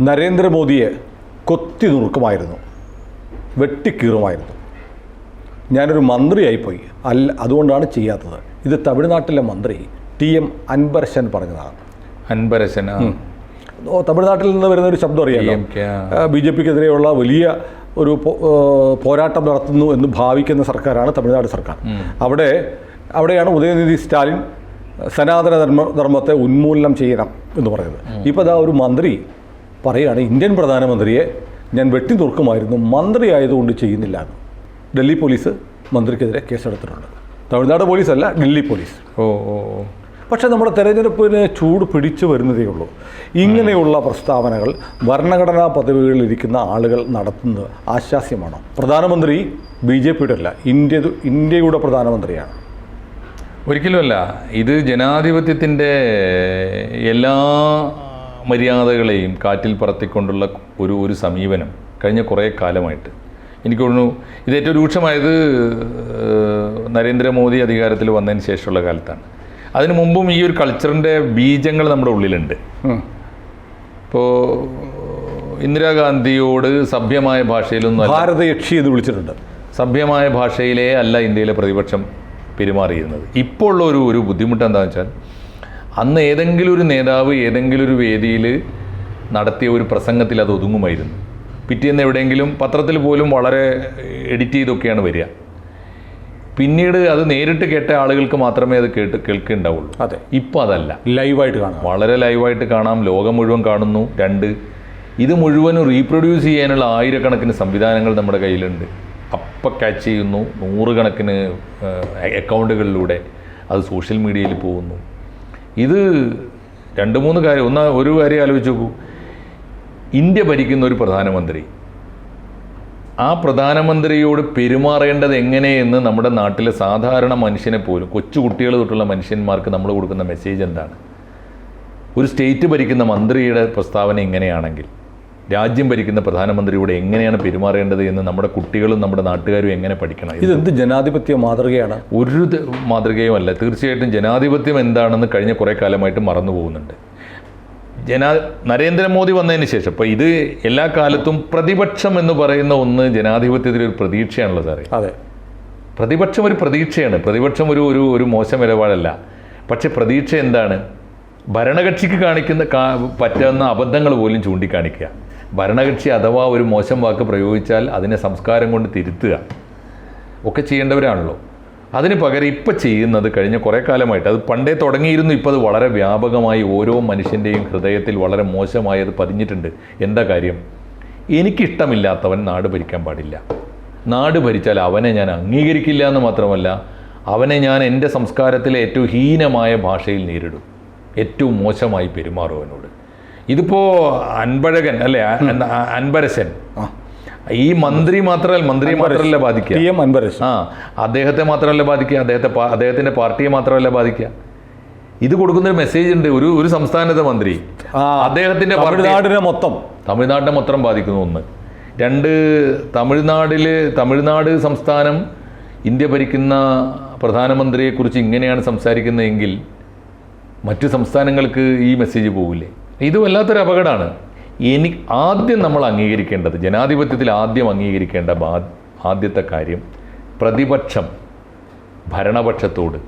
നരേന്ദ്രമോദിയെ കൊത്തി നുറുക്കുമായിരുന്നു. വെട്ടിക്കീറുമായിരുന്നു. ഞാനൊരു മന്ത്രിയായിപ്പോയി. അല്ല അതുകൊണ്ടാണ് ചെയ്യാത്തത്. ഇത് തമിഴ്നാട്ടിലെ മന്ത്രി ടി എം അൻപരശൻ പറഞ്ഞതാണ്. അൻപരശൻ തമിഴ്നാട്ടിൽ നിന്ന് വരുന്ന ഒരു ശബ്ദം അറിയാം ബി ജെ പിക്കെതിരെയുള്ള വലിയ ഒരു പോരാട്ടം നടത്തുന്നു എന്ന് ഭാവിക്കുന്ന സർക്കാരാണ് തമിഴ്നാട് സർക്കാർ. അവിടെ അവിടെയാണ് ഉദയനിധി സ്റ്റാലിൻ സനാതന ധർമ്മ ധർമ്മത്തെ ഉന്മൂലനം ചെയ്യണം എന്ന് പറയുന്നത്. ഇപ്പോൾ അതാ ഒരു മന്ത്രി പറയുകയാണ് ഇന്ത്യൻ പ്രധാനമന്ത്രിയെ ഞാൻ വെട്ടി തുറക്കുമായിരുന്നു മന്ത്രി ആയതുകൊണ്ട് ചെയ്യുന്നില്ല എന്ന്. ഡൽഹി പോലീസ് മന്ത്രിക്കെതിരെ കേസെടുത്തിട്ടുണ്ട്. തമിഴ്നാട് പോലീസല്ല ഡൽഹി പോലീസ്. ഓ ഓ ഓ. പക്ഷേ നമ്മുടെ തെരഞ്ഞെടുപ്പിന് ചൂട് പിടിച്ചു വരുന്നതേ ഉള്ളൂ. ഇങ്ങനെയുള്ള പ്രസ്താവനകൾ ഭരണഘടനാ പദവികളിലിരിക്കുന്ന ആളുകൾ നടത്തുന്നത് ആശാസ്യമാണോ പ്രധാനമന്ത്രി ബി ജെ പിയുടെ അല്ല ഇന്ത്യ ഇന്ത്യയുടെ പ്രധാനമന്ത്രിയാണ്. ഒരിക്കലുമല്ല ഇത് ജനാധിപത്യത്തിന്റെ എല്ലാ മര്യാദകളെയും കാറ്റിൽ പറത്തിക്കൊണ്ടുള്ള ഒരു ഒരു സമീപനം കഴിഞ്ഞ കുറേ കാലമായിട്ട്. എനിക്ക് തോന്നുന്നു ഇത് ഏറ്റവും രൂക്ഷമായത് നരേന്ദ്രമോദി അധികാരത്തിൽ വന്നതിന് ശേഷമുള്ള കാലത്താണ്. അതിനു മുമ്പും ഈ ഒരു കൾച്ചറിന്റെ ബീജങ്ങൾ നമ്മുടെ ഉള്ളിലുണ്ട്. ഇപ്പോൾ ഇന്ദിരാഗാന്ധിയോട് സഭ്യമായ ഭാഷയിലൊന്നും ഭാരതയക്ഷി എന്ന് വിളിച്ചിട്ടുണ്ട്. സഭ്യമായ ഭാഷയിലേ അല്ല ഇന്ത്യയിലെ പ്രതിപക്ഷം പെരുമാറിയിരുന്നത്. ഇപ്പോൾ ഉള്ള ഒരു ഒരു ബുദ്ധിമുട്ട് എന്താണെന്ന് വെച്ചാൽ അന്ന് ഏതെങ്കിലും ഒരു നേതാവ് ഏതെങ്കിലും ഒരു വേദിയിൽ നടത്തിയ ഒരു പ്രസംഗത്തിൽ അത് ഒതുങ്ങുമായിരുന്നു. പിറ്റേന്ന് എവിടെയെങ്കിലും പത്രത്തിൽ പോലും വളരെ എഡിറ്റ് ചെയ്തൊക്കെയാണ് വരിക. പിന്നീട് അത് നേരിട്ട് കേട്ട ആളുകൾക്ക് മാത്രമേ അത് കേട്ട് കേൾക്കുന്നുണ്ടാവുള്ളൂ അതെ. ഇപ്പം അതല്ല. ലൈവായിട്ട് കാണാം. വളരെ ലൈവായിട്ട് കാണാം. ലോകം മുഴുവൻ കാണുന്നു. രണ്ട് ഇത് മുഴുവനും റീപ്രൊഡ്യൂസ് ചെയ്യാനുള്ള ആയിരക്കണക്കിന് സംവിധാനങ്ങൾ നമ്മുടെ കയ്യിലുണ്ട്. അപ്പം ക്യാച്ച് ചെയ്യുന്നു. നൂറുകണക്കിന് അക്കൗണ്ടുകളിലൂടെ അത് സോഷ്യൽ മീഡിയയിൽ പോകുന്നു. ഇത് രണ്ട് മൂന്ന് കാര്യം. ഒന്ന് ഒരു കാര്യം ആലോചിച്ച് നോക്കൂ. ഇന്ത്യ ഭരിക്കുന്ന ഒരു പ്രധാനമന്ത്രി. ആ പ്രധാനമന്ത്രിയോട് പെരുമാറേണ്ടത് എങ്ങനെയെന്ന് നമ്മുടെ നാട്ടിലെ സാധാരണ മനുഷ്യനെ പോലും കൊച്ചു കുട്ടികൾ തൊട്ടുള്ള മനുഷ്യന്മാർക്ക് നമ്മൾ കൊടുക്കുന്ന മെസ്സേജ് എന്താണ്? ഒരു സ്റ്റേറ്റ് ഭരിക്കുന്ന മന്ത്രിയുടെ പ്രസ്താവന ഇങ്ങനെയാണെങ്കിൽ രാജ്യം ഭരിക്കുന്ന പ്രധാനമന്ത്രിയോട് എങ്ങനെയാണ് പെരുമാറേണ്ടത് എന്ന് നമ്മുടെ കുട്ടികളും നമ്മുടെ നാട്ടുകാരും എങ്ങനെ പഠിക്കണം? ഇതെന്ത് ജനാധിപത്യ മാതൃകയാണ്? ഒരു മാതൃകയും അല്ല. തീർച്ചയായിട്ടും ജനാധിപത്യം എന്താണെന്ന് കഴിഞ്ഞ കുറേ കാലമായിട്ട് മറന്നു പോകുന്നുണ്ട്. ജനാ നരേന്ദ്രമോദി വന്നതിന് ശേഷം ഇപ്പോൾ ഇത് എല്ലാ കാലത്തും പ്രതിപക്ഷം എന്ന് പറയുന്ന ഒന്ന് ജനാധിപത്യത്തിൽ ഒരു പ്രതീക്ഷയാണല്ലോ സാറേ. അതെ. പ്രതിപക്ഷം ഒരു പ്രതീക്ഷയാണ്. പ്രതിപക്ഷം ഒരു ഒരു ഒരു മോശം നിലപാടല്ല പക്ഷെ പ്രതീക്ഷ എന്താണ്? ഭരണകക്ഷിക്ക് കാണിക്കുന്ന കാ- പറ്റുന്ന അബദ്ധങ്ങൾ പോലും ചൂണ്ടിക്കാണിക്കുക. ഭരണകക്ഷി അഥവാ ഒരു മോശം വാക്ക് പ്രയോഗിച്ചാൽ അതിനെ സംസ്കാരം കൊണ്ട് തിരുത്തുക. ഒക്കെ ചെയ്യേണ്ടവരാണല്ലോ. അതിന് പകരം ഇപ്പം ചെയ്യുന്നത് കഴിഞ്ഞ കുറേ കാലമായിട്ട് അത് പണ്ടേ തുടങ്ങിയിരുന്നു ഇപ്പോൾ അത് വളരെ വ്യാപകമായി ഓരോ മനുഷ്യന്റെയും ഹൃദയത്തിൽ വളരെ മോശമായി അത് പതിഞ്ഞിട്ടുണ്ട്. എന്താ കാര്യം? എനിക്കിഷ്ടമില്ലാത്തവൻ നാട് ഭരിക്കാൻ പാടില്ല. നാട് ഭരിച്ചാൽ അവനെ ഞാൻ അംഗീകരിക്കില്ല എന്ന് മാത്രമല്ല അവനെ ഞാൻ എന്റെ സംസ്കാരത്തിലെ ഏറ്റവും ഹീനമായ ഭാഷയിൽ നേരിടും. ഏറ്റവും മോശമായി പെരുമാറും ഇതിപ്പോൾ അൻപഴകൻ അല്ലേ? അൻ- അൻപരശൻ ഈ മന്ത്രി മാത്രമല്ല മന്ത്രി മാത്രമല്ല ബാധിക്കുക. ആ അദ്ദേഹത്തെ മാത്രമല്ല ബാധിക്കുക. അദ്ദേഹത്തെ അദ്ദേഹത്തിന്റെ പാർട്ടിയെ മാത്രമല്ല ബാധിക്കുക. ഇത് കൊടുക്കുന്ന ഒരു മെസ്സേജ് ഉണ്ട് ഒരു ഒരു സംസ്ഥാനത്തെ മന്ത്രി. അദ്ദേഹത്തിന്റെ തമിഴ്നാടിനെ മൊത്തം. തമിഴ്നാടിനെ മൊത്തം ബാധിക്കുന്നു ഒന്ന്. രണ്ട് തമിഴ്നാടിൽ തമിഴ്നാട് സംസ്ഥാനം ഇന്ത്യ ഭരിക്കുന്ന പ്രധാനമന്ത്രിയെക്കുറിച്ച് ഇങ്ങനെയാണ് സംസാരിക്കുന്നതെങ്കിൽ മറ്റു സംസ്ഥാനങ്ങൾക്ക് ഈ മെസ്സേജ് പോകില്ലേ ഇത് വല്ലാത്തൊരു അപകടമാണ്. ഇനി ആദ്യം നമ്മൾ അംഗീകരിക്കേണ്ടത് ജനാധിപത്യത്തിൽ ആദ്യം അംഗീകരിക്കേണ്ട ബാ- ആദ്യത്തെ കാര്യം പ്രതിപക്ഷം ഭരണപക്ഷത്തോട്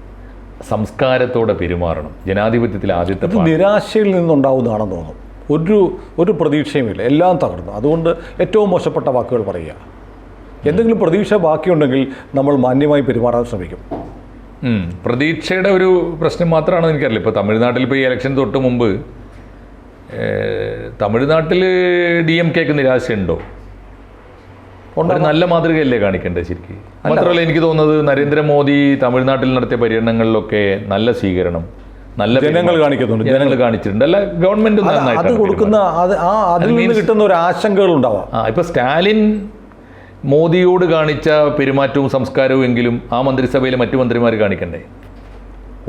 സംസ്കാരത്തോടെ പെരുമാറണം. ജനാധിപത്യത്തിൽ ആദ്യത്തെ നിരാശയിൽ നിന്നുണ്ടാവുന്നതാണെന്ന് തോന്നുന്നു. ഒരു ഒരു പ്രതീക്ഷയുമില്ല. എല്ലാം തകർന്നു. അതുകൊണ്ട് ഏറ്റവും മോശപ്പെട്ട വാക്കുകൾ പറയുക. എന്തെങ്കിലും പ്രതീക്ഷ ബാക്കിയുണ്ടെങ്കിൽ നമ്മൾ മാന്യമായി പെരുമാറാൻ ശ്രമിക്കും. പ്രതീക്ഷയുടെ ഒരു പ്രശ്നം മാത്രമാണോ എനിക്കറിയില്ല. ഇപ്പോൾ തമിഴ്നാട്ടിൽ ഇപ്പോൾ ഈ ഇലക്ഷൻ തൊട്ട് മുമ്പ് തമിഴ്നാട്ടിൽ ഡി എം കെക്ക് നിരാശയുണ്ടോ? ഒരു നല്ല മാതൃകയല്ലേ കാണിക്കേണ്ടത് ശരിക്കും? മാത്രമല്ല എനിക്ക് തോന്നുന്നത് നരേന്ദ്രമോദി തമിഴ്നാട്ടിൽ നടത്തിയ പര്യടനങ്ങളിലൊക്കെ നല്ല സ്വീകരണം നല്ല ജനങ്ങൾ കാണിക്കുന്നുണ്ട്. ജനങ്ങൾ കാണിച്ചിട്ടുണ്ട്. അല്ല ഗവൺമെന്റ് അത് കൊടുക്കുന്ന ആ അതിൽ നിന്ന് കിട്ടുന്ന ഒരു ആശങ്കകൾ ഉണ്ടാവാം. ആ ഇപ്പൊ സ്റ്റാലിൻ മോദിയോട് കാണിച്ച പെരുമാറ്റവും സംസ്കാരവും എങ്കിലും ആ മന്ത്രിസഭയിലെ മറ്റു മന്ത്രിമാർ കാണിക്കണ്ടേ?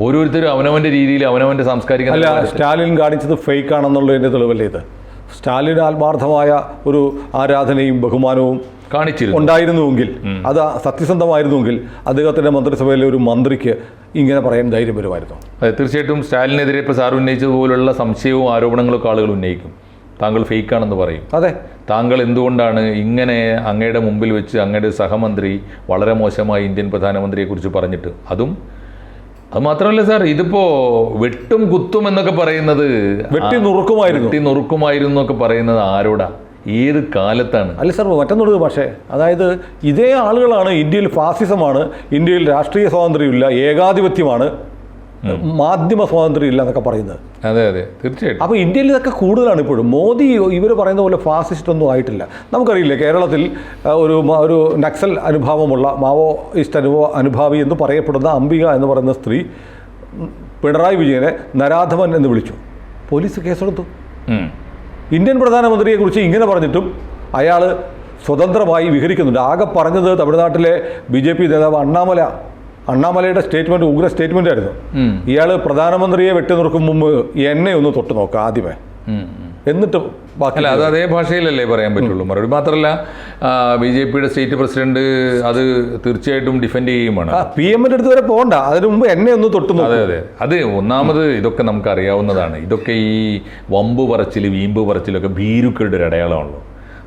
ഓരോരുത്തരും അവനവന്റെ രീതിയിൽ അവനവന്റെ സാംസ്കാരിക അല്ല സ്റ്റാലിൻ കാണിച്ചത് ഫേക്ക് ആണെന്നുള്ളതിന്റെ തെളിവല്ലേ ഇത്? സ്റ്റാലിൻ ആത്മാർത്ഥമായ ഒരു ആരാധനയും ബഹുമാനവും കാണിച്ചിരുന്നു. ഉണ്ടായിരുന്നുവെങ്കിൽ അത് സത്യസന്ധമായിരുന്നുവെങ്കിൽ അദ്ദേഹത്തിന്റെ മന്ത്രിസഭയിലെ ഒരു മന്ത്രിക്ക് ഇങ്ങനെ പറയാൻ ധൈര്യം വരുമായിരുന്നു. അതെ തീർച്ചയായിട്ടും സ്റ്റാലിനെതിരെ ഇപ്പോൾ സാർ ഉന്നയിച്ചതുപോലുള്ള സംശയവും ആരോപണങ്ങളൊക്കെ ആളുകൾ ഉന്നയിക്കും. താങ്കൾ ഫേക്ക് ആണെന്ന് പറയും. അതെ. താങ്കൾ എന്തുകൊണ്ടാണ് ഇങ്ങനെ അങ്ങയുടെ മുമ്പിൽ വെച്ച് അങ്ങയുടെ സഹമന്ത്രി വളരെ മോശമായി ഇന്ത്യൻ പ്രധാനമന്ത്രിയെക്കുറിച്ച് പറഞ്ഞിട്ട് അതും അത് മാത്രമല്ല സാർ ഇതിപ്പോ വെട്ടും കുത്തും എന്നൊക്കെ പറയുന്നത് വെട്ടി നുറുക്കുമായിരുന്നു. വെട്ടി നുറുക്കുമായിരുന്നു എന്നൊക്കെ പറയുന്നത് ആരോടാ? ഏത് കാലത്താണ്? അല്ല സാർ മറ്റൊന്നുള്ളത് പക്ഷേ അതായത് ഇതേ ആളുകളാണ് ഇന്ത്യയിൽ ഫാസിസമാണ് ഇന്ത്യയിൽ രാഷ്ട്രീയ സ്വാതന്ത്ര്യമില്ല ഏകാധിപത്യമാണ് മാധ്യമ സ്വാതന്ത്ര്യം ഇല്ല എന്നൊക്കെ പറയുന്നത്. അതെ അതെ. തീർച്ചയായിട്ടും. അപ്പോൾ ഇന്ത്യയിൽ ഇതൊക്കെ കൂടുതലാണ് ഇപ്പോഴും. മോദി ഇവർ പറയുന്ന പോലെ ഫാസിസ്റ്റ് ഒന്നും ആയിട്ടില്ല. നമുക്കറിയില്ലേ കേരളത്തിൽ ഒരു ഒരു നക്സൽ അനുഭാവമുള്ള മാവോയിസ്റ്റ് അനുഭവ അനുഭാവി എന്ന് പറയപ്പെടുന്ന അംബിക എന്ന് പറയുന്ന സ്ത്രീ പിണറായി വിജയനെ നരാധമൻ എന്ന് വിളിച്ചു. പോലീസ് കേസെടുത്തു. ഇന്ത്യൻ പ്രധാനമന്ത്രിയെക്കുറിച്ച് ഇങ്ങനെ പറഞ്ഞിട്ടും അയാൾ സ്വതന്ത്രമായി വിഹരിക്കുന്നുണ്ട്. ആകെ പറഞ്ഞത് തമിഴ്നാട്ടിലെ ബി ജെ പി നേതാവ് അണ്ണാമല അണ്ണാമലയുടെ സ്റ്റേറ്റ്മെന്റ് ഉഗ്ര സ്റ്റേറ്റ്മെന്റ് ആയിരുന്നു. ഇയാൾ പ്രധാനമന്ത്രിയെ വെട്ടി നിർക്കും മുമ്പ് എന്നെ ഒന്ന് തൊട്ട് നോക്കുക ആദ്യമേ. എന്നിട്ട് അല്ല അത് അതേ ഭാഷയിലല്ലേ പറയാൻ പറ്റുള്ളൂ. മറുപടി മാത്രമല്ല ബി ജെ പിയുടെ സ്റ്റേറ്റ് പ്രസിഡന്റ് അത് തീർച്ചയായിട്ടും ഡിഫെൻഡ് ചെയ്യുമാണ് പി എമ്മിന്റെ അടുത്ത് വരെ പോകണ്ട. അതിനു മുമ്പ് എന്നെ ഒന്ന് തൊട്ടു അതെ അതെ. അത് ഒന്നാമത് ഇതൊക്കെ നമുക്ക് അറിയാവുന്നതാണ്. ഇതൊക്കെ ഈ വമ്പ് പറച്ചിൽ വീമ്പ് പറച്ചിലൊക്കെ ഭീരുക്കളുടെ ഒരു അടയാളമാണല്ലോ.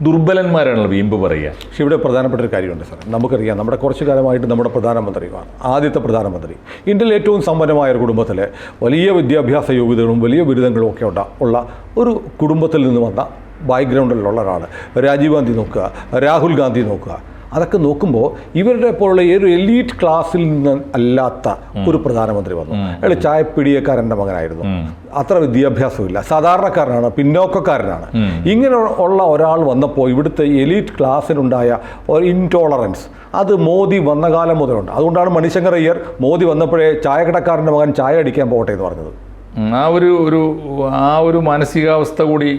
ദുർബലന്മാരാണല്ലോ വീമ്പ് പറയുക. പക്ഷേ ഇവിടെ പ്രധാനപ്പെട്ട ഒരു കാര്യമുണ്ട് സാർ നമുക്കറിയാം നമ്മുടെ കുറച്ചു കാലമായിട്ട് നമ്മുടെ പ്രധാനമന്ത്രിമാണ് ആദ്യത്തെ പ്രധാനമന്ത്രി ഇന്ത്യയിലെ ഏറ്റവും സമ്പന്നമായ ഒരു കുടുംബത്തിലെ വലിയ വിദ്യാഭ്യാസ യോഗ്യതകളും വലിയ ബിരുദങ്ങളും ഒക്കെ ഉള്ള ഒരു കുടുംബത്തിൽ നിന്ന് വന്ന ബാക്ക്ഗ്രൗണ്ടിലുള്ള ഒരാൾ രാജീവ് ഗാന്ധി നോക്കുക രാഹുൽ ഗാന്ധി നോക്കുക. അതൊക്കെ നോക്കുമ്പോൾ ഇവരുടെ പോലുള്ള ഒരു എലീറ്റ് ക്ലാസ്സിൽ നിന്ന് അല്ലാത്ത ഒരു പ്രധാനമന്ത്രി വന്നു. അയാൾ ചായപ്പിടിയക്കാരന്റെ മകനായിരുന്നു. അത്ര വിദ്യാഭ്യാസമില്ല സാധാരണക്കാരനാണ് പിന്നോക്കക്കാരനാണ്. ഇങ്ങനെ ഉള്ള ഒരാൾ വന്നപ്പോൾ ഇവിടുത്തെ എലീറ്റ് ക്ലാസ്സിനുണ്ടായ ഒരു ഇൻടോളറൻസ് അത് മോദി വന്ന കാലം മുതലുണ്ട്. അതുകൊണ്ടാണ് മണിശങ്കർ അയ്യർ മോദി വന്നപ്പോഴേ ചായക്കടക്കാരന്റെ മകൻ ചായ അടിക്കാൻ പോകട്ടെ എന്ന് പറഞ്ഞത്. ആ ഒരു ഒരു ആ ഒരു മാനസികാവസ്ഥ കൂടി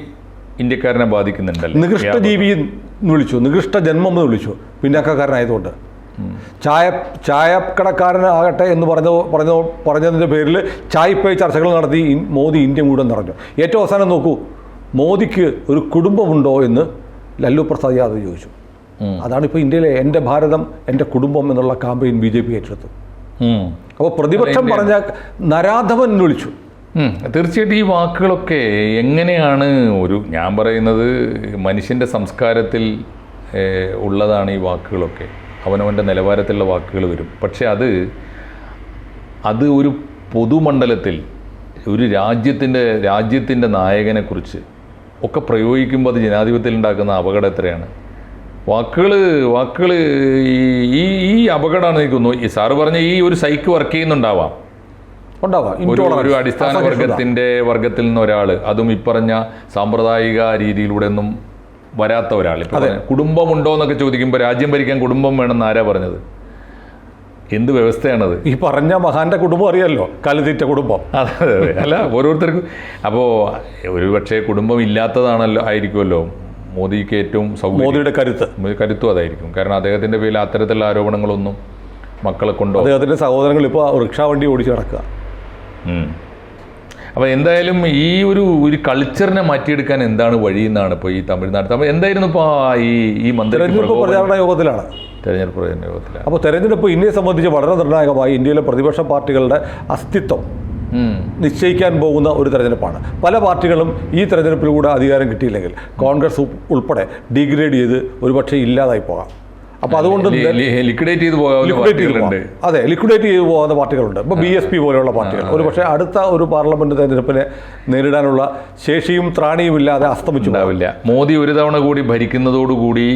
ഇന്ത്യക്കാരനെ ബാധിക്കുന്നുണ്ടല്ലോ? നികൃഷ്ട ജീവി എന്ന് വിളിച്ചു. നികൃഷ്ട ജന്മം എന്ന് വിളിച്ചു. പിന്നാക്കക്കാരനായതുകൊണ്ട് ചായ ചായക്കടക്കാരനാകട്ടെ എന്ന് പറഞ്ഞ പറഞ്ഞ പറഞ്ഞതിന്റെ പേരിൽ ചായപ്പേ ചർച്ചകൾ നടത്തി മോദി ഇന്ത്യ മുഴുവൻ നിറഞ്ഞു. ഏറ്റവും അവസാനം നോക്കൂ. മോദിക്ക് ഒരു കുടുംബമുണ്ടോ എന്ന് ലല്ലു പ്രസാദ് യാദവ് ചോദിച്ചു. അതാണിപ്പോൾ അതാണ് ഇപ്പോൾ ഇന്ത്യയിലെ എന്റെ ഭാരതം എന്റെ കുടുംബം എന്നുള്ള കാമ്പയിൻ ബി ജെ പി ഏറ്റെടുത്തു. അപ്പോൾ പ്രതിപക്ഷം പറഞ്ഞ നരാധവൻ വിളിച്ചു. തീർച്ചയായിട്ടും ഈ വാക്കുകളൊക്കെ എങ്ങനെയാണ് ഒരു ഞാൻ പറയുന്നത് മനുഷ്യന്റെ സംസ്കാരത്തിൽ ഉള്ളതാണ് ഈ വാക്കുകളൊക്കെ. അവനവന്റെ നിലവാരത്തിലുള്ള വാക്കുകൾ വരും. പക്ഷെ അത് അത് ഒരു പൊതുമണ്ഡലത്തിൽ ഒരു രാജ്യത്തിന്റെ രാജ്യത്തിന്റെ നായകനെക്കുറിച്ച് ഒക്കെ പ്രയോഗിക്കുമ്പോൾ അത് ജനാധിപത്യത്തിൽ ഉണ്ടാക്കുന്ന അപകടം എത്രയാണ്? വാക്കുകൾ വാക്കുകൾ ഈ ഈ അപകടമാണ് എനിക്ക് തോന്നുന്നു. ഈ സാറ് പറഞ്ഞ ഈ ഒരു സൈക്ക് വർക്ക് ചെയ്യുന്നുണ്ടാവാം. ഒരു അടിസ്ഥാന. വർഗത്തിന്റെ വർഗത്തിൽ നിന്ന് ഒരാൾ അതും ഇപ്പറഞ്ഞ സാമ്പ്രദായിക രീതിയിലൂടെ ഒന്നും വരാത്ത ഒരാൾ കുടുംബമുണ്ടോ എന്നൊക്കെ ചോദിക്കുമ്പോൾ രാജ്യം ഭരിക്കാൻ കുടുംബം വേണമെന്ന് ആരാ പറഞ്ഞത്? എന്ത് വ്യവസ്ഥയാണത്? ഈ പറഞ്ഞ മഹാന്റെ കുടുംബം അറിയാലോ കലുതീറ്റ കുടുംബം. അതെ അല്ല ഓരോരുത്തർക്കും. അപ്പോൾ ഒരു പക്ഷേ കുടുംബം ഇല്ലാത്തതാണല്ലോ ആയിരിക്കുമല്ലോ. മോദിക്ക് ഏറ്റവും മോദിയുടെ കരുത്ത്. കരുത്തും അതായിരിക്കും. കാരണം അദ്ദേഹത്തിന്റെ പേരിൽ അത്തരത്തിലുള്ള ആരോപണങ്ങളൊന്നും മക്കളെ കൊണ്ടോ അദ്ദേഹത്തിന്റെ സഹോദരങ്ങൾ ഇപ്പോൾ റിക്ഷാ വണ്ടി ഓടിച്ച് കിടക്കുക ഉം. അപ്പോൾ എന്തായാലും ഈ ഒരു ഒരു കൾച്ചറിനെ മാറ്റിയെടുക്കാൻ എന്താണ് വഴി എന്നാണ് ഇപ്പോൾ ഈ തമിഴ്നാട്. തമിഴ് എന്തായിരുന്നു ഇപ്പോൾ ഈ ഈ മന്ത്രി തെരഞ്ഞെടുപ്പ് പ്രചാരണ യോഗത്തിലാണ്. തെരഞ്ഞെടുപ്പ് പ്രചാരണ യോഗത്തിൽ അപ്പോൾ തെരഞ്ഞെടുപ്പ് ഇന്ത്യയെ സംബന്ധിച്ച് വളരെ നിർണായകമായി ഇന്ത്യയിലെ പ്രതിപക്ഷ പാർട്ടികളുടെ അസ്തിത്വം നിശ്ചയിക്കാൻ പോകുന്ന ഒരു തെരഞ്ഞെടുപ്പാണ്. പല പാർട്ടികളും ഈ തെരഞ്ഞെടുപ്പിലൂടെ അധികാരം കിട്ടിയില്ലെങ്കിൽ കോൺഗ്രസ് ഉൾപ്പെടെ ഡിഗ്രേഡ് ചെയ്ത് ഒരുപക്ഷെ ഇല്ലാതായി പോകാം. അപ്പോൾ അതുകൊണ്ട് ലിക്വിഡേറ്റ് ചെയ്ത് ലിക്വിഡേറ്റ് ചെയ്ത് അതെ ലിക്വിഡേറ്റ് ചെയ്ത് പോകുന്ന പാർട്ടികളുണ്ട്. ഇപ്പോൾ ബി എസ് പി പോലെയുള്ള പാർട്ടികൾ. ഒരു പക്ഷേ അടുത്ത ഒരു പാർലമെന്റ് തെരഞ്ഞെടുപ്പിനെ നേരിടാനുള്ള ശേഷിയും ത്രാണിയും ഇല്ലാതെ അസ്തമിച്ചുണ്ടാവില്ല മോദി ഒരു തവണ കൂടി ഭരിക്കുന്നതോടുകൂടി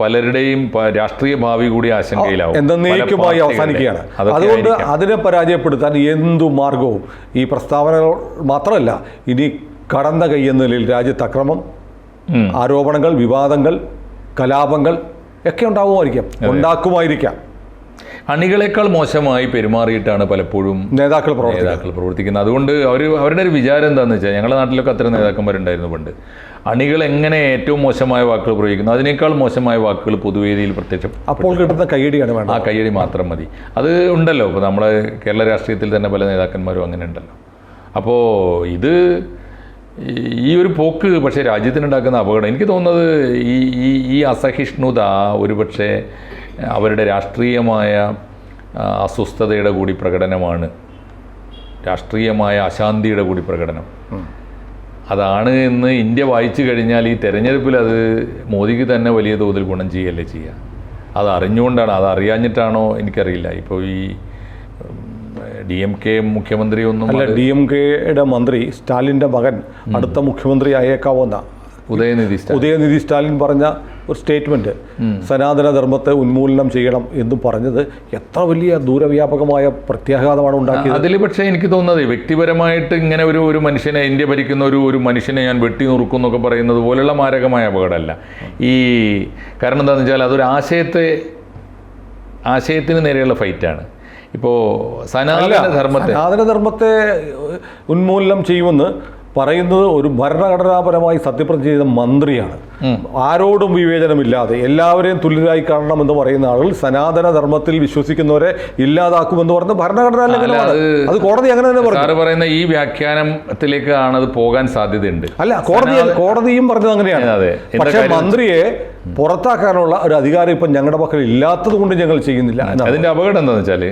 പലരുടെയും രാഷ്ട്രീയ ഭാവി കൂടി ആശങ്കയിലാവും. എന്തെന്നേക്കുമായി എന്നേക്കുമായി അവസാനിക്കുകയാണ്. അതുകൊണ്ട് അതിനെ പരാജയപ്പെടുത്താൻ എന്തു മാർഗവും? ഈ പ്രസ്താവനകൾ മാത്രമല്ല ഇനി കടന്ന കൈ എന്ന നിലയിൽ രാജ്യത്ത് അക്രമം ആരോപണങ്ങൾ വിവാദങ്ങൾ കലാപങ്ങൾ ഒക്കെ ഉണ്ടാവുമായിരിക്കാം ഉണ്ടാക്കുമായിരിക്കാം. അണികളെക്കാൾ മോശമായി പെരുമാറിയിട്ടാണ് പലപ്പോഴും നേതാക്കൾ നേതാക്കൾ പ്രവർത്തിക്കുന്നത്. അതുകൊണ്ട് അവർ അവരുടെ ഒരു വിചാരം എന്താണെന്ന് വെച്ചാൽ ഞങ്ങളുടെ നാട്ടിലൊക്കെ അത്തരം നേതാക്കന്മാരുണ്ടായിരുന്നു പണ്ട്. അണികൾ എങ്ങനെ ഏറ്റവും മോശമായ വാക്കുകൾ പ്രയോഗിക്കുന്നു? അതിനേക്കാൾ മോശമായ വാക്കുകൾ പൊതുവേദിയിൽ പ്രത്യക്ഷം അപ്പോൾ കിട്ടുന്ന കയ്യടിയാണ് വേണം ആ കയ്യടി മാത്രം മതി. അത് ഉണ്ടല്ലോ. ഇപ്പോൾ നമ്മുടെ കേരള രാഷ്ട്രീയത്തിൽ തന്നെ പല നേതാക്കന്മാരും അങ്ങനെ ഉണ്ടല്ലോ. അപ്പോൾ ഇത് ഈ- ഒരു പോക്ക് പക്ഷേ രാജ്യത്തിനുണ്ടാക്കുന്ന അപകടം. എനിക്ക് തോന്നുന്നത് ഈ ഈ ഈ അസഹിഷ്ണുത ഒരു പക്ഷേ അവരുടെ രാഷ്ട്രീയമായ അസ്വസ്ഥതയുടെ കൂടി പ്രകടനമാണ്. രാഷ്ട്രീയമായ അശാന്തിയുടെ കൂടി പ്രകടനം. അതാണ് എന്ന് ഇന്ത്യ വായിച്ചു കഴിഞ്ഞാൽ ഈ തെരഞ്ഞെടുപ്പിൽ അത് മോദിക്ക് തന്നെ വലിയ തോതിൽ ഗുണം ചെയ്യല്ലേ ചെയ്യുക. അത് അറിഞ്ഞുകൊണ്ടാണ് അത് അറിയാഞ്ഞിട്ടാണോ എനിക്കറിയില്ല. ഇപ്പോൾ ഈ ഡി എം കെ മുഖ്യമന്ത്രി ഒന്നും അല്ല ഡി എം കെയുടെ മന്ത്രി സ്റ്റാലിന്റെ മകൻ അടുത്ത മുഖ്യമന്ത്രി ആയേക്കാവുന്ന? ഉദയനിധി ഉദയനിധി സ്റ്റാലിൻ പറഞ്ഞ ഒരു സ്റ്റേറ്റ്മെന്റ് സനാതന ധർമ്മത്തെ ഉന്മൂലനം ചെയ്യണം എന്ന് പറഞ്ഞത് എത്ര വലിയ ദൂരവ്യാപകമായ പ്രത്യാഘാതമാണ് ഉണ്ടാക്കിയത്. അതിൽ പക്ഷേ എനിക്ക് തോന്നുന്നത് വ്യക്തിപരമായിട്ട് ഇങ്ങനെ ഒരു ഒരു മനുഷ്യനെ ഇന്ത്യ ഭരിക്കുന്ന ഒരു ഒരു മനുഷ്യനെ ഞാൻ വെട്ടി നുറുക്കും എന്നൊക്കെ പറയുന്നത് പോലുള്ള മാരകമായ അപകടമല്ല. ഈ കാരണം എന്താണെന്ന് വെച്ചാൽ അതൊരു ആശയത്തെ ആശയത്തിന് നേരെയുള്ള ഫൈറ്റാണ്. ഇപ്പോൾ സനാതന ധർമ്മത്തെ സനാതന ധർമ്മത്തെ ഉന്മൂലനം ചെയ്യുമെന്ന് പറയുന്നത് ഒരു ഭരണഘടനാപരമായി സത്യപ്രതിജ്ഞ ചെയ്ത മന്ത്രിയാണ്. ആരോടും വിവേചനമില്ലാതെ എല്ലാവരെയും തുല്യരായി കാണണമെന്ന് പറയുന്ന ആളുകൾ സനാതന ധർമ്മത്തിൽ വിശ്വസിക്കുന്നവരെ ഇല്ലാതാക്കുമെന്ന് പറഞ്ഞ ഭരണഘടനാ അത് കോടതി അങ്ങനെ തന്നെ പറഞ്ഞു. പറയുന്ന ഈ വ്യാഖ്യാനത്തിലേക്കാണ് അത് പോകാൻ സാധ്യതയുണ്ട്. അല്ല കോടതി കോടതിയും പറഞ്ഞത് അങ്ങനെയാണ്. അതെ. പക്ഷേ മന്ത്രിയെ പുറത്താക്കാനുള്ള ഒരു അധികാരം ഇപ്പം ഞങ്ങളുടെ പക്കൽ ഇല്ലാത്തത് കൊണ്ട് ഞങ്ങൾ ചെയ്യുന്നില്ല അതിന്റെ അപകടം എന്താണെന്ന് വെച്ചാൽ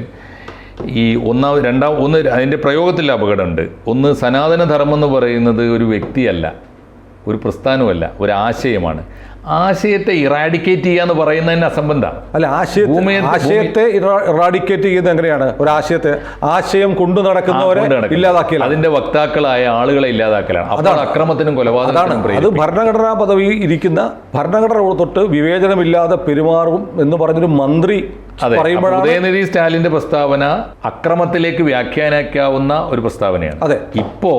ഈ ഒന്നാം രണ്ടാം ഒന്ന് അതിന്റെ പ്രയോഗത്തിൽ അപകടമുണ്ട്. ഒന്ന് സനാതനധർമ്മം എന്ന് പറയുന്നത് ഒരു വ്യക്തിയല്ല. ഒരു പ്രസ്ഥാനമല്ല ഒരു ആശയമാണ്. ആശയത്തെ ഇറാഡിക്കേറ്റ് ചെയ്യുക എന്ന് പറയുന്നതിന് അസംബന്ധമാണ് അല്ല ആശയത്തെ ആശയത്തെ ഇറാഡിക്കേറ്റ് ചെയ്യുന്നത് എങ്ങനെയാണ്? ഒരു ആശയത്തെ ആശയം കൊണ്ടു നടക്കുന്നവരെ ഇല്ലാതാക്കിയാൽ അതിന്റെ വക്താക്കളായ ആളുകളെ ഇല്ലാതാക്കലാണ്. അതാണ്. അക്രമത്തിനും കൊലപാതകമാണ് അത്. ഭരണഘടനാ പദവി ഇരിക്കുന്ന ഭരണഘടന തൊട്ട് വിവേചനമില്ലാതെ പെരുമാറും എന്ന് പറഞ്ഞൊരു മന്ത്രി ഉദയനിധി സ്റ്റാലിന്റെ പ്രസ്താവന അക്രമത്തിലേക്ക് വ്യാഖ്യാനിക്കാവുന്ന ഒരു പ്രസ്താവനയാണ്. അതെ. ഇപ്പോ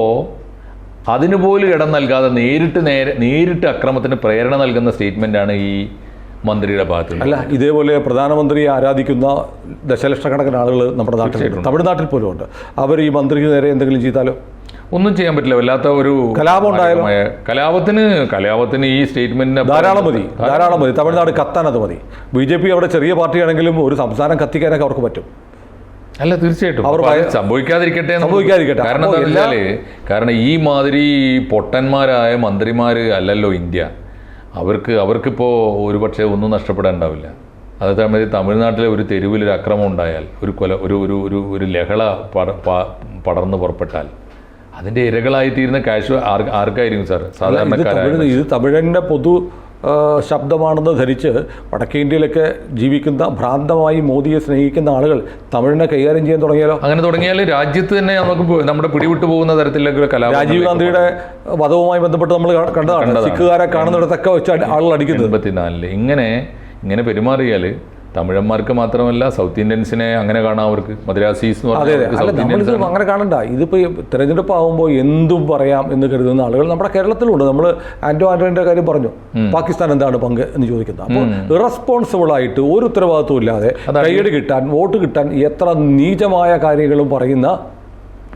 അതിന് പോലും ഇടം നൽകാതെ നേരിട്ട് നേരെ നേരിട്ട് അക്രമത്തിന് പ്രേരണ നൽകുന്ന സ്റ്റേറ്റ്മെന്റാണ് ഈ മന്ത്രിയുടെ ഭാഗത്ത് അല്ല ഇതേപോലെ പ്രധാനമന്ത്രിയെ ആരാധിക്കുന്ന ദശലക്ഷക്കണക്കിന് ആളുകൾ നമ്മുടെ നാട്ടിലുണ്ട്. തമിഴ്നാട്ടിൽ പോലും ഉണ്ട്. അവർ ഈ മന്ത്രിക്ക് നേരെ എന്തെങ്കിലും ചെയ്താലോ? ഒന്നും ചെയ്യാൻ പറ്റില്ല. വല്ലാത്ത ഒരു കലാപം ഉണ്ടായാലും? കലാപത്തിന് കലാപത്തിന് ഈ സ്റ്റേറ്റ്മെന്റിന് ധാരാളം മതി. ധാരാളം മതി. തമിഴ്നാട് കത്താൻ അത് മതി. ബി ജെ പി അവിടെ ചെറിയ പാർട്ടിയാണെങ്കിലും ഒരു സംസ്ഥാനം കത്തിക്കാനൊക്കെ അവർക്ക് പറ്റും. അല്ല തീർച്ചയായിട്ടും. അവർ സംഭവിക്കാതിരിക്കട്ടെ സംഭവിക്കാതിരിക്കട്ടെ. കാരണം എന്താ കാരണം ഈ മാതിരി പൊട്ടന്മാരായ മന്ത്രിമാര് അല്ലല്ലോ ഇന്ത്യ. അവർക്ക് അവർക്കിപ്പോൾ ഒരുപക്ഷെ ഒന്നും നഷ്ടപ്പെടാനുണ്ടാവില്ല അതേ സമയത്ത് തമിഴ്നാട്ടിലെ ഒരു തെരുവിൽ ഒരു അക്രമം ഉണ്ടായാൽ ഒരു കൊല ഒരു ഒരു ഒരു ഒരു ലഹള പടർന്നു പുറപ്പെട്ടാൽ അതിന്റെ ഇരകളായി തീരുന്ന കാശ് ആർ- ആർക്കായിരിക്കും സാർ? സാധാരണ ഇത് തമിഴന്റെ പൊതു ശബ്ദമാണെന്ന് ധരിച്ച് വടക്കേ ഇന്ത്യയിലൊക്കെ ജീവിക്കുന്ന ഭ്രാന്തമായി മോദിയെ സ്നേഹിക്കുന്ന ആളുകൾ തമിഴിനെ കൈകാര്യം ചെയ്യാൻ തുടങ്ങിയാലോ? അങ്ങനെ തുടങ്ങിയാൽ രാജ്യത്ത് തന്നെ നമുക്ക് നമ്മുടെ പിടിവിട്ടു പോകുന്ന തരത്തിലേക്ക് കലാ രാജീവ് ഗാന്ധിയുടെ വധവുമായി ബന്ധപ്പെട്ട് നമ്മൾ കണ്ടതാണ്. സിഖുകാരെ കാണുന്നിടത്തൊക്കെ വെച്ച് ആളുകൾ അടിക്കുന്നത്. ഇങ്ങനെ ഇങ്ങനെ പെരുമാറിയാൽ തമിഴന്മാർക്ക് മാത്രമല്ല സൗത്ത് ഇന്ത്യൻസിനെ അങ്ങനെ കാണാം അവർക്ക്. മദ്രാസീസ് അങ്ങനെ കാണണ്ട. ഇതിപ്പോ തെരഞ്ഞെടുപ്പ് ആകുമ്പോൾ എന്തും പറയാം എന്ന് കരുതുന്ന ആളുകൾ നമ്മുടെ കേരളത്തിലുണ്ട്. നമ്മൾ ആന്റോ ആന്റോണിന്റെ കാര്യം പറഞ്ഞു. പാകിസ്ഥാൻ എന്താണ് പങ്ക് എന്ന് ചോദിക്കുന്നത്. അപ്പോൾ ഇറസ്പോൺസിബിൾ ആയിട്ട് ഒരു ഉത്തരവാദിത്വം ഇല്ലാതെ കൈയടി കിട്ടാൻ വോട്ട് കിട്ടാൻ എത്ര നീചമായ കാര്യങ്ങളും പറയുന്ന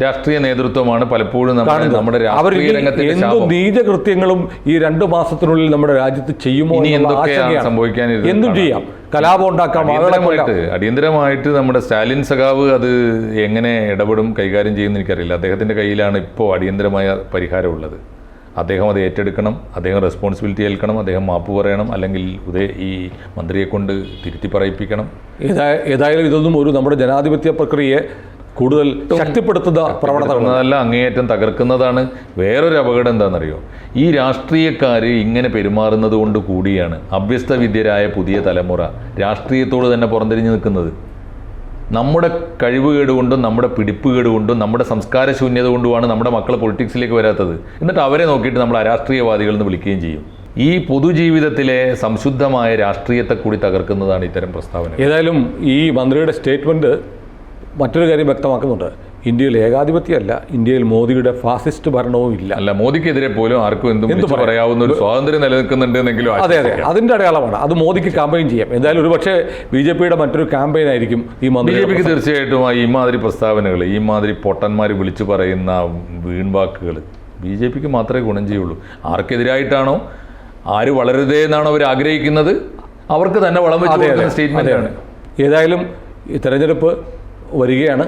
രാഷ്ട്രീയ നേതൃത്വമാണ് പലപ്പോഴും നമ്മുടെ രാഷ്ട്രീയ ശാപം. നീചകൃത്യങ്ങളും ഈ രണ്ടു മാസത്തിനുള്ളിൽ നമ്മുടെ രാജ്യത്ത് ചെയ്യുമോ സംഭവിക്കാൻ എന്തും ചെയ്യാം. കലാപം ഉണ്ടാക്കാം. അടിയന്തരമായിട്ട് അടിയന്തരമായിട്ട് നമ്മുടെ സ്റ്റാലിൻ സഖാവ് അത് എങ്ങനെ ഇടപെടും കൈകാര്യം ചെയ്യുമെന്ന് എനിക്കറിയില്ല. അദ്ദേഹത്തിന്റെ കയ്യിലാണ് ഇപ്പോൾ അടിയന്തരമായ പരിഹാരമുള്ളത്. അദ്ദേഹം അത് ഏറ്റെടുക്കണം അദ്ദേഹം റെസ്പോൺസിബിലിറ്റി ഏൽക്കണം അദ്ദേഹം മാപ്പ് പറയണം അല്ലെങ്കിൽ ഉദയ ഈ മന്ത്രിയെ കൊണ്ട് തിരുത്തി പറയിപ്പിക്കണം. ഏതായാലും ഇതൊന്നും ഒരു നമ്മുടെ ജനാധിപത്യ പ്രക്രിയയെ കൂടുതൽ ശക്തിപ്പെടുത്തുന്ന പ്രവണത അല്ല അങ്ങേയറ്റം തകർക്കുന്നതാണ്. വേറൊരു അപകടം എന്താണെന്നറിയോ? ഈ രാഷ്ട്രീയക്കാർ ഇങ്ങനെ പെരുമാറുന്നത് കൊണ്ട് കൂടിയാണ് അഭ്യസ്ത വിദ്യരായ പുതിയ തലമുറ രാഷ്ട്രീയത്തോട് തന്നെ പുറംതിരിഞ്ഞ് നിൽക്കുന്നത്. നമ്മുടെ കഴിവുകേട് കൊണ്ടും നമ്മുടെ പിടിപ്പുകേട് കൊണ്ടും നമ്മുടെ സംസ്കാര ശൂന്യത കൊണ്ടുമാണ് നമ്മുടെ മക്കൾ പൊളിറ്റിക്സിലേക്ക് വരാത്തത്. എന്നിട്ട് അവരെ നോക്കിയിട്ട് നമ്മൾ അരാഷ്ട്രീയവാദികൾ എന്ന് വിളിക്കുകയും ചെയ്യും. ഈ പൊതുജീവിതത്തിലെ സംശുദ്ധമായ രാഷ്ട്രീയത്തെ കൂടി തകർക്കുന്നതാണ് ഇത്തരം പ്രസ്താവന ഏതായാലും ഈ മന്ത്രിയുടെ സ്റ്റേറ്റ്മെന്റ് മറ്റൊരു കാര്യം വ്യക്തമാക്കുന്നുണ്ട്. ഇന്ത്യയിൽ ഏകാധിപത്യമല്ല ഇന്ത്യയിൽ മോദിയുടെ ഫാസിസ്റ്റ് ഭരണവും ഇല്ല. അല്ല മോദിക്കെതിരെ പോലും ആർക്കും എന്തും എന്ത് പറയാവുന്ന ഒരു സ്വാതന്ത്ര്യം നിലനിൽക്കുന്നുണ്ടെന്നെങ്കിലും അതെ അതെ. ആശ്വസിക്കാം. അതിന്റെ അടയാളമാണ്. അത് മോദിക്ക് ക്യാമ്പയിൻ ചെയ്യാം. എന്തായാലും ഒരുപക്ഷെ ബി ജെ പിയുടെ മറ്റൊരു ക്യാമ്പയിൻ ആയിരിക്കും ഈ ബി ജെ പിക്ക് തീർച്ചയായിട്ടും ഈ മാതിരി പ്രസ്താവനകൾ ഈ മാതിരി പൊട്ടന്മാർ വിളിച്ചു പറയുന്ന വീൺവാക്കുകൾ ബി ജെ പിക്ക് മാത്രമേ ഗുണം ചെയ്യുള്ളൂ. ആർക്കെതിരായിട്ടാണോ ആര് വളരുതേ എന്നാണോ അവർ ആഗ്രഹിക്കുന്നത് അവർക്ക് തന്നെ വളം വെച്ച് അതെ അതെ. ആണ്. ഏതായാലും തെരഞ്ഞെടുപ്പ് വരികയാണ്.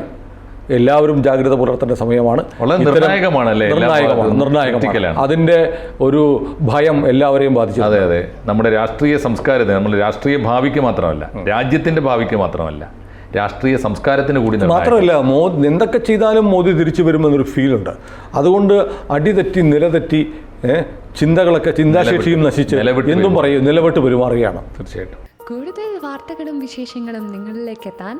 എല്ലാവരും ജാഗ്രത പുലർത്തേണ്ട സമയമാണ്. നിർണായകമാണല്ലേ? നിർണായകമാണ് നിർണായകമാണ്. അതിന്റെ ഒരു ഭയം എല്ലാവരെയും ബാധിച്ചു അതെ അതെ. നമ്മുടെ രാഷ്ട്രീയ സംസ്കാരത്തെ നമ്മുടെ രാഷ്ട്രീയ ഭാവിക്ക് മാത്രമല്ല രാജ്യത്തിന്റെ ഭാവിക്ക് മാത്രമല്ല രാഷ്ട്രീയ സംസ്കാരത്തിന് കൂടി മാത്രമല്ല മോദി എന്തൊക്കെ ചെയ്താലും മോദി തിരിച്ചു വരുമെന്നൊരു ഫീലുണ്ട് അതുകൊണ്ട് അടിതെറ്റി നിലതെറ്റി ചിന്തകളൊക്കെ ചിന്താശേഷിയും നശിച്ച് എന്തും പറയും നിലവിട്ട് പെരുമാറുകയാണ്. തീർച്ചയായിട്ടും. കൂടുതൽ വാർത്തകളും വിശേഷങ്ങളും നിങ്ങളിലേക്ക് എത്താൻ